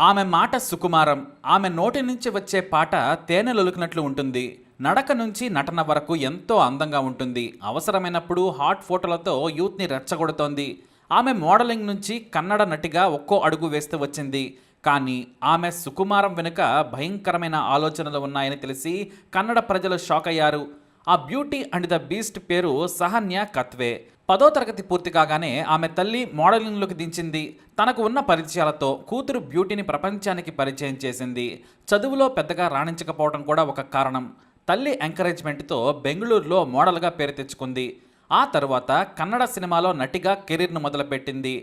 ఆమె మాట సుకుమారం. ఆమె నోటి నుంచి వచ్చే పాట తేనెలొలుకునట్లు ఉంటుంది. నడక నుంచి నటన వరకు ఎంతో అందంగా ఉంటుంది. అవసరమైనప్పుడు హాట్ ఫోటోలతో యూత్ని రెచ్చగొడుతోంది. ఆమె మోడలింగ్ నుంచి కన్నడ నటిగా ఒక్కో అడుగు వేస్తూ వచ్చింది. కానీ ఆమె సుకుమారం వెనుక భయంకరమైన ఆలోచనలు ఉన్నాయని తెలిసి కన్నడ ప్రజలు షాక్ అయ్యారు ఆ బ్యూటీ అండ్ ద బీస్ట్ పేరు సహన్య కత్వే. పదో తరగతి పూర్తి కాగానే ఆమె తల్లి మోడలింగ్లోకి దించింది. తనకు ఉన్న పరిచయాలతో కూతురు బ్యూటీని ప్రపంచానికి పరిచయం చేసింది. చదువులో పెద్దగా రాణించకపోవడం కూడా ఒక కారణం. తల్లి ఎంకరేజ్మెంట్తో బెంగళూరులో మోడల్గా పేరు తెచ్చుకుంది. ఆ తర్వాత కన్నడ సినిమాలో నటిగా కెరీర్ను మొదలుపెట్టింది.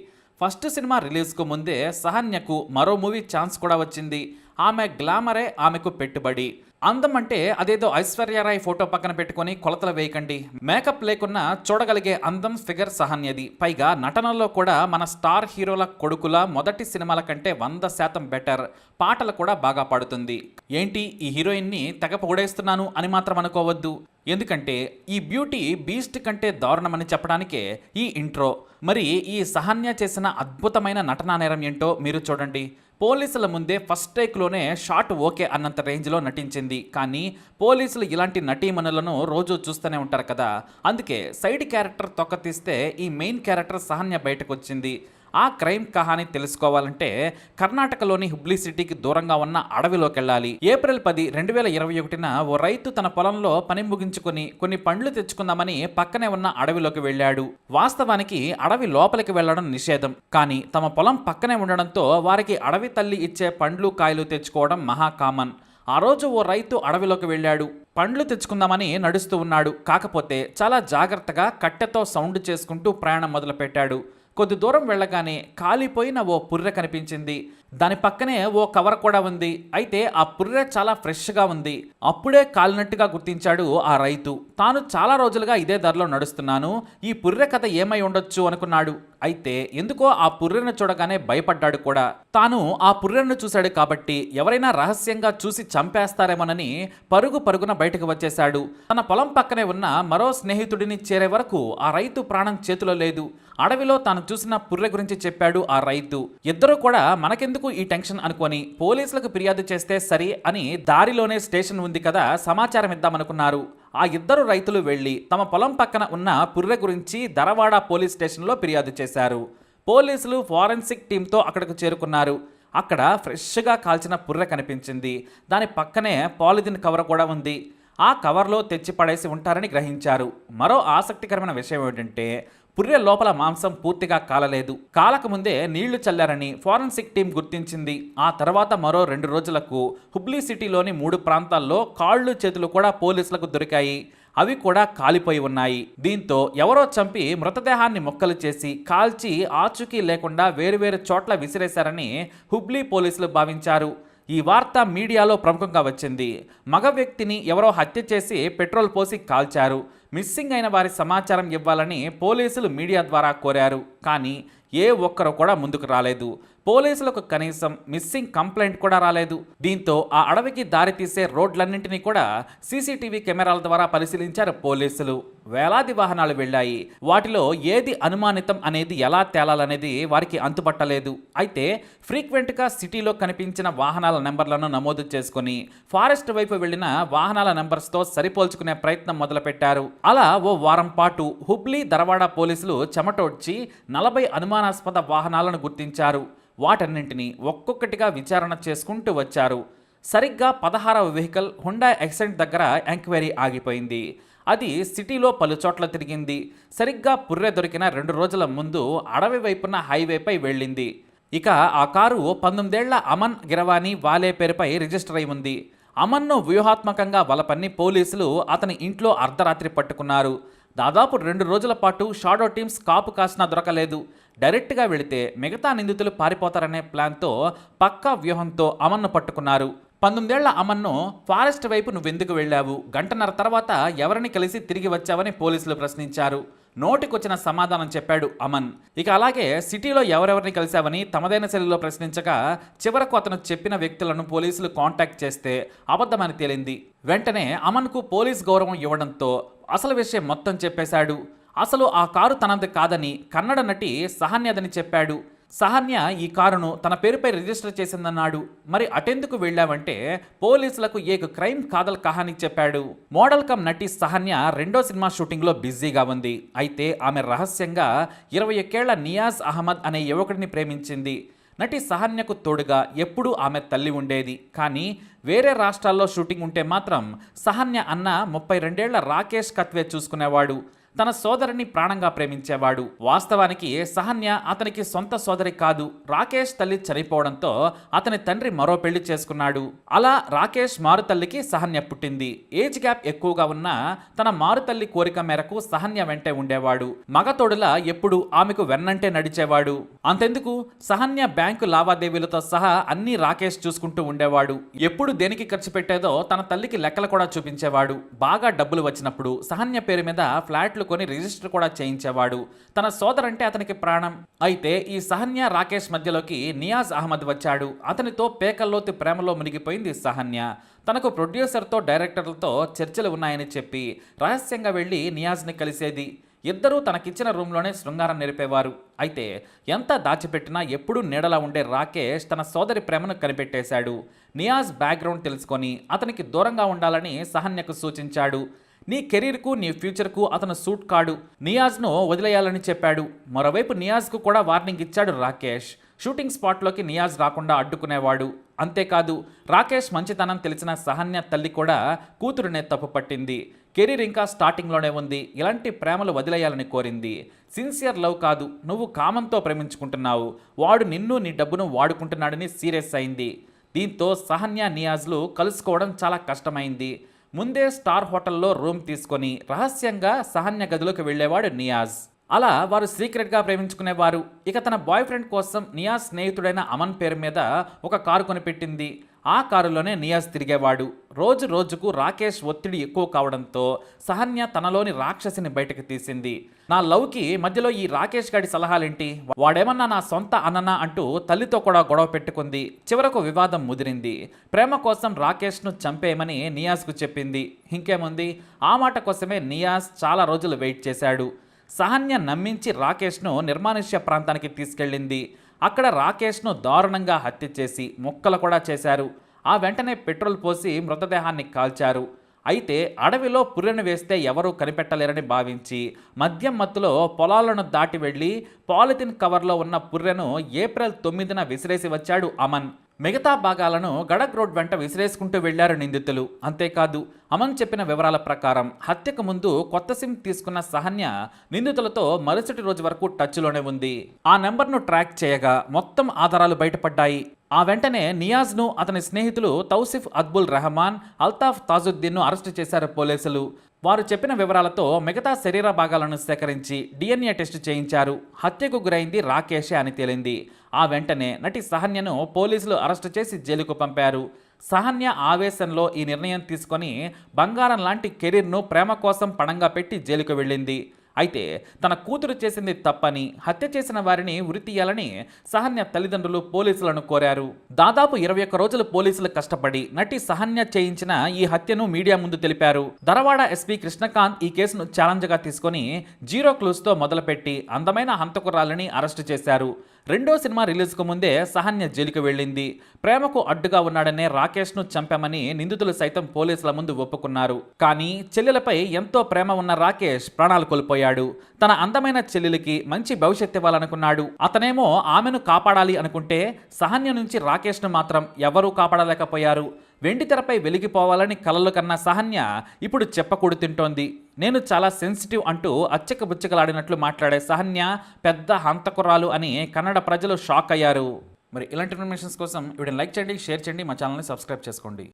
ఫస్ట్ సినిమా రిలీజ్కు ముందే సహన్యకు మరో మూవీ ఛాన్స్ కూడా వచ్చింది. ఆమె గ్లామరే ఆమెకు పెట్టుబడి. అందం అంటే అదేదో ఐశ్వర్యరాయ్ ఫోటో పక్కన పెట్టుకొని కొలతలు వేయకండి. మేకప్ లేకున్నా చూడగలిగే అందం ఫిగర్ సహన్యది. పైగా నటనలో కూడా మన స్టార్ హీరోల కొడుకుల మొదటి సినిమాల కంటే వంద శాతం బెటర్. పాటలు కూడా బాగా పాడుతుంది. ఏంటి ఈ హీరోయిన్ని తెగ పొగడేస్తున్నాను అని మాత్రం అనుకోవద్దు. ఎందుకంటే ఈ బ్యూటీ బీస్ట్ కంటే దారుణమని చెప్పడానికే ఈ ఇంట్రో. మరి ఈ సహన్య చేసిన అద్భుతమైన నటనా నేరం ఏంటో మీరు చూడండి. పోలీసుల ముందే ఫస్ట్ టేక్లోనే షాట్ ఓకే అన్నంత రేంజ్లో నటించింది. కానీ పోలీసులు ఇలాంటి నటీమణులను రోజు చూస్తూనే ఉంటారు కదా. అందుకే సైడ్ క్యారెక్టర్ తొక్క తీస్తే ఈ మెయిన్ క్యారెక్టర్ సహన్య బయటకు వచ్చింది ఆ క్రైమ్ కహాని తెలుసుకోవాలంటే కర్ణాటకలోని హుబ్లీ సిటీకి దూరంగా ఉన్న అడవిలోకి వెళ్ళాలి ఏప్రిల్ పది రెండు వేల ఇరవై ఒకటిన ఓ రైతు తన పొలంలో పని ముగించుకుని కొన్ని పండ్లు తెచ్చుకుందామని పక్కనే ఉన్న అడవిలోకి వెళ్ళాడు. వాస్తవానికి అడవి లోపలికి వెళ్ళడం నిషేధం. కానీ తమ పొలం పక్కనే ఉండడంతో వారికి అడవి తల్లి ఇచ్చే పండ్లు కాయలు తెచ్చుకోవడం మహా కామన్. ఆ రోజు ఓ రైతు అడవిలోకి వెళ్ళాడు. పండ్లు తెచ్చుకుందామని నడుస్తూ ఉన్నాడు. కాకపోతే చాలా జాగ్రత్తగా కట్టెతో సౌండ్ చేసుకుంటూ ప్రయాణం మొదలుపెట్టాడు. కొద్ది దూరం వెళ్ళగానే కాలిపోయిన ఓ పుర్రె కనిపించింది. దాని పక్కనే ఓ కవర్ కూడా ఉంది. అయితే ఆ పుర్రె చాలా ఫ్రెష్గా ఉంది. అప్పుడే కాలినట్టుగా గుర్తించాడు ఆ రైతు. తాను చాలా రోజులుగా ఇదే ధరలో నడుస్తున్నాను. ఈ పుర్రె కథ ఏమై ఉండొచ్చు అనుకున్నాడు. అయితే ఎందుకో ఆ పుర్రెను చూడగానే భయపడ్డాడు కూడా. తాను ఆ పుర్రెను చూశాడు కాబట్టి ఎవరైనా రహస్యంగా చూసి చంపేస్తారేమోనని పరుగు పరుగున బయటకు వచ్చేశాడు. తన పొలం పక్కనే ఉన్న మరో స్నేహితుడిని చేరే వరకు ఆ రైతు ప్రాణం చేతిలో లేదు. అడవిలో తాను చూసిన పుర్రె గురించి చెప్పాడు ఆ రైతు. ఇద్దరు కూడా మనకెందుకు ఈ టెన్షన్ అనుకొని పోలీసులకు ఫిర్యాదు చేస్తే సరి అని దారిలోనే స్టేషన్ ఉంది కదా సమాచారం ఇద్దామనుకున్నారు. ఆ ఇద్దరు రైతులు వెళ్ళి తమ పొలం పక్కన ఉన్న పుర్రె గురించి దరవాడ పోలీస్ స్టేషన్లో ఫిర్యాదు చేశారు. పోలీసులు ఫారెన్సిక్ టీంతో అక్కడకు చేరుకున్నారు. అక్కడ ఫ్రెష్గా కాల్చిన పుర్రె కనిపించింది. దాని పక్కనే పాలిథిన్ కవర్ కూడా ఉంది. ఆ కవర్లో తెచ్చి పడేసి ఉంటారని గ్రహించారు. మరో ఆసక్తికరమైన విషయం ఏమిటంటే పుర్రె లోపల మాంసం పూర్తిగా కాలలేదు. కాలకముందే నీళ్ళు చల్లారని ఫారెన్సిక్ టీం గుర్తించింది. ఆ తర్వాత మరో రెండు రోజులకు హుబ్లీ సిటీలోని మూడు ప్రాంతాల్లో కాళ్ళు చేతులు కూడా పోలీసులకు దొరికాయి. అవి కూడా కాలిపోయి ఉన్నాయి. దీంతో ఎవరో చంపి మృతదేహాన్ని మొక్కలు చేసి కాల్చి ఆచూకీ లేకుండా వేరువేరు చోట్ల విసిరేశారని హుబ్లీ పోలీసులు భావించారు. ఈ వార్త మీడియాలో ప్రముఖంగా వచ్చింది. మగ వ్యక్తిని ఎవరో హత్య చేసి పెట్రోల్ పోసి కాల్చారు. మిస్సింగ్ అయిన వారి సమాచారం ఇవ్వాలని పోలీసులు మీడియా ద్వారా కోరారు. కానీ ఏ ఒక్కరు కూడా ముందుకు రాలేదు. పోలీసులకు కనీసం మిస్సింగ్ కంప్లైంట్ కూడా రాలేదు. దీంతో ఆ అడవికి దారితీసే రోడ్లన్నింటినీ కూడా సీసీటీవీ కెమెరాల ద్వారా పరిశీలించారు పోలీసులు. వేలాది వాహనాలు వెళ్ళాయి. వాటిలో ఏది అనుమానితం అనేది ఎలా తేలాలనేది వారికి అంతుపట్టలేదు. అయితే ఫ్రీక్వెంట్గా సిటీలో కనిపించిన వాహనాల నెంబర్లను నమోదు చేసుకుని ఫారెస్ట్ వైపు వెళ్ళిన వాహనాల నెంబర్స్తో సరిపోల్చుకునే ప్రయత్నం మొదలుపెట్టారు. అలా ఓ వారం పాటు హుబ్లీ దరవాడ పోలీసులు చెమటోడ్చి నలభై అనుమానాస్పద వాహనాలను గుర్తించారు. వాటన్నింటినీ ఒక్కొక్కటిగా విచారణ చేసుకుంటూ వచ్చారు. సరిగ్గా పదహారవ వెహికల్ హుండా ఎక్సెంట్ దగ్గర ఎంక్వైరీ ఆగిపోయింది. అది సిటీలో పలు చోట్ల తిరిగింది. సరిగ్గా పుర్రె దొరికిన రెండు రోజుల ముందు అడవి వైపున హైవేపై వెళ్ళింది. ఇక ఆ కారు పంతొమ్మిదేళ్ళ అమన్ గిరవాణి వాలే పేరుపై రిజిస్టర్ అయి ఉంది. అమన్ను వ్యూహాత్మకంగా వలపన్ని పోలీసులు అతని ఇంట్లో అర్ధరాత్రి పట్టుకున్నారు. దాదాపు రెండు రోజుల పాటు షాడో టీమ్స్ కాపు కాసినా దొరకలేదు. డైరెక్ట్గా వెళితే మిగతా నిందితులు పారిపోతారనే ప్లాన్తో పక్కా వ్యూహంతో అమన్ను పట్టుకున్నారు. పంతొమ్మిదేళ్ళ అమన్ను ఫారెస్ట్ వైపు నువ్వెందుకు వెళ్ళావు? గంటన్నర తర్వాత ఎవరిని కలిసి తిరిగి వచ్చావని పోలీసులు ప్రశ్నించారు. నోటికొచ్చిన సమాధానం చెప్పాడు అమన్. ఇక అలాగే సిటీలో ఎవరెవరిని కలిశావని తమదైన శైలిలో ప్రశ్నించగా చివరకు అతను చెప్పిన వ్యక్తులను పోలీసులు కాంటాక్ట్ చేస్తే అబద్ధమని తేలింది. వెంటనే అమన్కు పోలీస్ గౌరవం ఇవ్వడంతో అసలు విషయం మొత్తం చెప్పేశాడు. అసలు ఆ కారు తనది కాదని కన్నడ నటి సహన్యదని చెప్పాడు. సహన్య ఈ కారును తన పేరుపై రిజిస్టర్ చేసిందన్నాడు. మరి అటెందుకు వెళ్ళావంటే పోలీసులకు ఏక క్రైమ్ కాదల్ కహాని చెప్పాడు. మోడల్ కమ్ నటి సహన్య రెండో సినిమా షూటింగ్లో బిజీగా ఉంది. అయితే ఆమె రహస్యంగా ఇరవై ఒక్కేళ్ళ నియాజ్ అహ్మద్ అనే యువకుడిని ప్రేమించింది. నటి సహన్యకు తోడుగా ఎప్పుడూ ఆమె తల్లి ఉండేది. కానీ వేరే రాష్ట్రాల్లో షూటింగ్ ఉంటే మాత్రం సహన్య అన్న ముప్పై రెండేళ్ళ రాకేష్ కత్వే చూసుకునేవాడు. తన సోదరిని ప్రాణంగా ప్రేమించేవాడు. వాస్తవానికి సహన్య అతనికి సొంత సోదరి కాదు. రాకేష్ తల్లి చనిపోవడంతో అతని తండ్రి మరో పెళ్ళి చేసుకున్నాడు. అలా రాకేష్ మారుతల్లికి సహన్య పుట్టింది. ఏజ్ గ్యాప్ ఎక్కువగా ఉన్న తన మారుతల్లి కోరిక మేరకు సహన్య వెంటే ఉండేవాడు. మగతోడుల ఎప్పుడు ఆమెకు వెన్నంటే నడిచేవాడు. అంతెందుకు? సహన్య బ్యాంకు లావాదేవీలతో సహా అన్ని రాకేష్ చూసుకుంటూ ఉండేవాడు. ఎప్పుడు దేనికి ఖర్చు పెట్టేదో తన తల్లికి లెక్కలు కూడా చూపించేవాడు. బాగా డబ్బులు వచ్చినప్పుడు సహన్య పేరు మీద ఫ్లాట్లు కొని రిజిస్టర్ కూడా చేయించేవాడు. తన సోదరంటే అతనికి ప్రాణం. అయితే ఈ సహన్య రాకేష్ మధ్యలోకి నియాజ్ అహ్మద్ వచ్చాడు. అతనితో పేకల్లోతి ప్రేమలో మునిగిపోయింది సహన్య. తనకు ప్రొడ్యూసర్తో డైరెక్టర్లతో చర్చలు ఉన్నాయని చెప్పి రహస్యంగా వెళ్ళి నియాజ్ని కలిసేది. ఇద్దరూ తనకిచ్చిన రూమ్లోనే శృంగారం నిలిపేవారు అయితే ఎంత దాచిపెట్టినా ఎప్పుడూ నీడలా ఉండే రాకేష్ తన సోదరి ప్రేమను కనిపెట్టేశాడు. నియాజ్ బ్యాక్గ్రౌండ్ తెలుసుకొని అతనికి దూరంగా ఉండాలని సహన్యకు సూచించాడు. నీ కెరీర్కు నీ ఫ్యూచర్కు అతను సూట్ కాడు. నియాజ్ను వదిలేయాలని చెప్పాడు. మరోవైపు నియాజ్కు కూడా వార్నింగ్ ఇచ్చాడు రాకేష్. షూటింగ్ స్పాట్లోకి నియాజ్ రాకుండా అడ్డుకునేవాడు. అంతేకాదు రాకేష్ మంచితనం తెలిసిన సహన్య తల్లి కూడా కూతురునే తప్పు పట్టింది. కెరీర్ ఇంకా స్టార్టింగ్లోనే ఉంది. ఇలాంటి ప్రేమలు వదిలేయాలని కోరింది. సిన్సియర్ లవ్ కాదు నువ్వు కామంతో ప్రేమించుకుంటున్నావు. వాడు నిన్ను నీ డబ్బును వాడుకుంటున్నాడని సీరియస్ అయింది. దీంతో సహన్య నియాజ్లు కలుసుకోవడం చాలా కష్టమైంది. ముందే స్టార్ హోటల్లో రూమ్ తీసుకొని రహస్యంగా సహన్య గదిలోకి వెళ్ళేవాడు నియాజ్. అలా వారు సీక్రెట్గా ప్రేమించుకునేవారు. ఇక తన బాయ్ ఫ్రెండ్ కోసం నియాజ్ స్నేహితుడైన అమన్ పేరు మీద ఒక కారు కొనిపెట్టింది. ఆ కారులోనే నియాజ్ తిరిగేవాడు. రోజు రోజుకు రాకేష్ ఒత్తిడి ఎక్కువ కావడంతో సహన్య తనలోని రాక్షసిని బయటకు తీసింది. నా లవ్కి మధ్యలో ఈ రాకేష్ గాడి సలహాలేంటి? వాడేమన్నా నా సొంత అన్ననా అంటూ తల్లితో కూడా గొడవ పెట్టుకుంది. చివరకు వివాదం ముదిరింది. ప్రేమ కోసం రాకేష్ను చంపేయమని నియాజ్కు చెప్పింది. ఇంకేముంది? ఆ మాట కోసమే నియాజ్ చాలా రోజులు వెయిట్ చేశాడు. సహన్య నమ్మించి రాకేష్ను నిర్మానుష్య ప్రాంతానికి తీసుకెళ్ళింది. అక్కడ రాకేష్ను దారుణంగా హత్య చేసి ముక్కలు కూడా చేశారు. ఆ వెంటనే పెట్రోల్ పోసి మృతదేహాన్ని కాల్చారు. అయితే అడవిలో పుర్రెను వేస్తే ఎవరూ కనిపెట్టలేరని భావించి మద్యం మత్తులో పొలాలను దాటి వెళ్ళి పాలిథిన్ కవర్లో ఉన్న పుర్రెను ఏప్రిల్ తొమ్మిదిన విసిరేసి వచ్చాడు అమన్. మిగతా భాగాలను గడక్ రోడ్ వెంట విసిరేసుకుంటూ వెళ్ళారు నిందితులు. అంతేకాదు అమన్ చెప్పిన వివరాల ప్రకారం హత్యకు ముందు కొత్త సిమ్ తీసుకున్న సహన్య నిందితులతో మరుసటి రోజు వరకు టచ్లోనే ఉంది. ఆ నెంబర్ను ట్రాక్ చేయగా మొత్తం ఆధారాలు బయటపడ్డాయి. ఆ వెంటనే నియాజ్ను అతని స్నేహితులు తౌసిఫ్ అద్బుల్ రెహమాన్ అల్తాఫ్ తాజుద్దీన్ను అరెస్టు చేశారు పోలీసులు. వారు చెప్పిన వివరాలతో మిగతా శరీర భాగాలను సేకరించి డిఎన్ఏ టెస్ట్ చేయించారు. హత్యకు గురైంది రాకేషే అని తేలింది. ఆ వెంటనే నటి సహన్యను పోలీసులు అరెస్టు చేసి జైలుకు పంపారు. సహన్య ఆవేశంలో ఈ నిర్ణయం తీసుకొని బంగారం లాంటి కెరీర్ను ప్రేమ కోసం పణంగా పెట్టి జైలుకు వెళ్ళింది. అయితే తన కూతురు చేసింది తప్పని హత్య చేసిన వారిని ఉరి తీయాలని సహన్య తల్లిదండ్రులు పోలీసులను కోరారు. దాదాపు ఇరవై ఒక్క రోజులు పోలీసులు కష్టపడి నటి సహన్య చేయించిన ఈ హత్యను మీడియా ముందు తెలిపారు. ధరవాడ ఎస్పీ కృష్ణకాంత్ ఈ కేసును ఛాలెంజ్గా తీసుకొని జీరో క్లూస్తో మొదలుపెట్టి అందమైన హంతకురాలని అరెస్టు చేశారు. రెండో సినిమా రిలీజ్కు ముందే సహన్య జైలుకు వెళ్ళింది. ప్రేమకు అడ్డుగా ఉన్నాడనే రాకేష్ను చంపామని నిందితులు సైతం పోలీసుల ముందు ఒప్పుకున్నారు. కానీ చెల్లెలపై ఎంతో ప్రేమ ఉన్న రాకేష్ ప్రాణాలు కోల్పోయాడు. తన అందమైన చెల్లెలికి మంచి భవిష్యత్ ఇవ్వాలనుకున్నాడు. అతనేమో ఆమెను కాపాడాలి అనుకుంటే సహన్య నుంచి రాకేష్ను మాత్రం ఎవరూ కాపాడలేకపోయారు. వెండి తెరపై వెలిగిపోవాలని కలలు కన్న సహన్య ఇప్పుడు చెప్పకూడు తింటోంది. నేను చాలా సెన్సిటివ్ అంటూ అచ్చక బుచ్చకలాడినట్లు మాట్లాడే సహన్య పెద్ద హంతకురాలు అని కన్నడ ప్రజలు షాక్ అయ్యారు. మరి ఇలాంటి ఇన్ఫర్మేషన్స్ కోసం వీడిని లైక్ చేయండి షేర్ చేయండి మా ఛానల్ని సబ్స్క్రైబ్ చేసుకోండి.